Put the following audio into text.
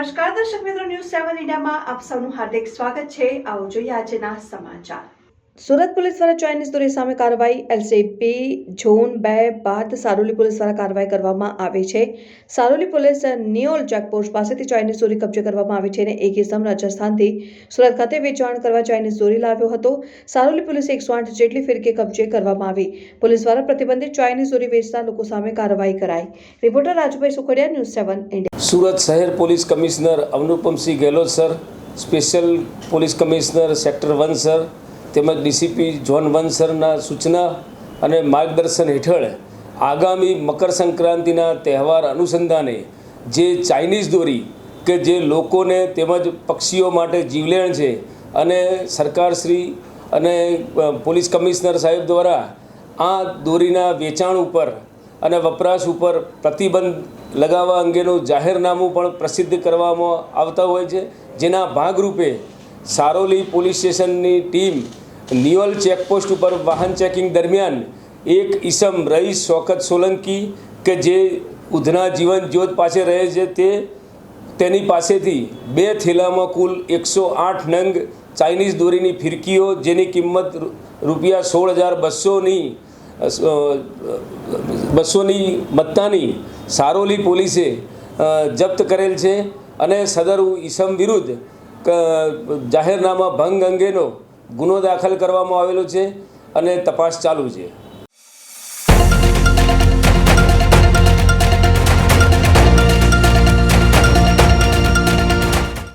સેવન ઇન્ડિયામાં આપ સૌનું હાર્દિક સ્વાગત છે. આવો જોઈએ આજના સમાચાર. સુરત પોલીસ દ્વારા ચાઇનીઝ દોરી સામે કાર્યવાહી. એલસીપી ઝોન બે બાદ સારોલી પોલીસ દ્વારા કાર્યવાહી કરવામાં આવી છે. સારોલી પોલીસ નિયોલ ચેકપોસ્ટ પાસેથી ચાઇનીઝ દોરી કબજે કરવામાં આવી છે અને એક ઇસમ રાજસ્થાનથી સુરત ખાતે વેચાણ કરવા ચાઇનીઝ દોરી લાવ્યો હતો. સારોલી પોલીસે એકસો આઠ જેટલી ફિરકી કબજે કરવામાં આવી. પોલીસ દ્વારા પ્રતિબંધિત ચાઇનીઝ દોરી વેચતા લોકો સામે કાર્યવાહી કરાઈ. Reporter Rajubhai Sukhadiya news seven India Surat શહેર police commissioner Anupamsinh Gehlot sir, special police commissioner sector one sir, તેમજ ડીસીપી જોન વન સરના સૂચના અને માર્ગદર્શન હેઠળ આગામી મકર સંક્રાંતિના તહેવાર અનુસંધાને જે ચાઇનીઝ દોરી કે જે લોકોને તેમજ પક્ષીઓ માટે જીવલેણ છે અને સરકારશ્રી અને પોલીસ કમિશનર સાહેબ દ્વારા આ દોરીના વેચાણ ઉપર અને વપરાશ ઉપર પ્રતિબંધ લગાવવા અંગેનું જાહેરનામું પણ પ્રસિદ્ધ કરવામાં આવતા હોય છે. જેના ભાગરૂપે સારોલી પોલીસ સ્ટેશનની ટીમ નિયોલ ચેકપોસ્ટ ઉપર વાહન ચેકિંગ દરમિયાન એક ઈસમ રઈસ શોકત સોલંકી કે જે ઉધના જીવન જ્યોત પાસે રહે છે તે તેની પાસેથી બે થેલામાં કુલ એકસો આઠ નંગ ચાઇનીઝ દોરીની ફિરકીઓ જેની કિંમત રૂપિયા સોળ હજાર બસોની બસોની મત્તાની સારોલી પોલીસે જપ્ત કરેલ છે અને સદર ઈસમ વિરુદ્ધ જાહેરનામા ભંગ અંગેનો ગુનો દાખલ કરવામાં આવેલો છે અને તપાસ ચાલુ છે.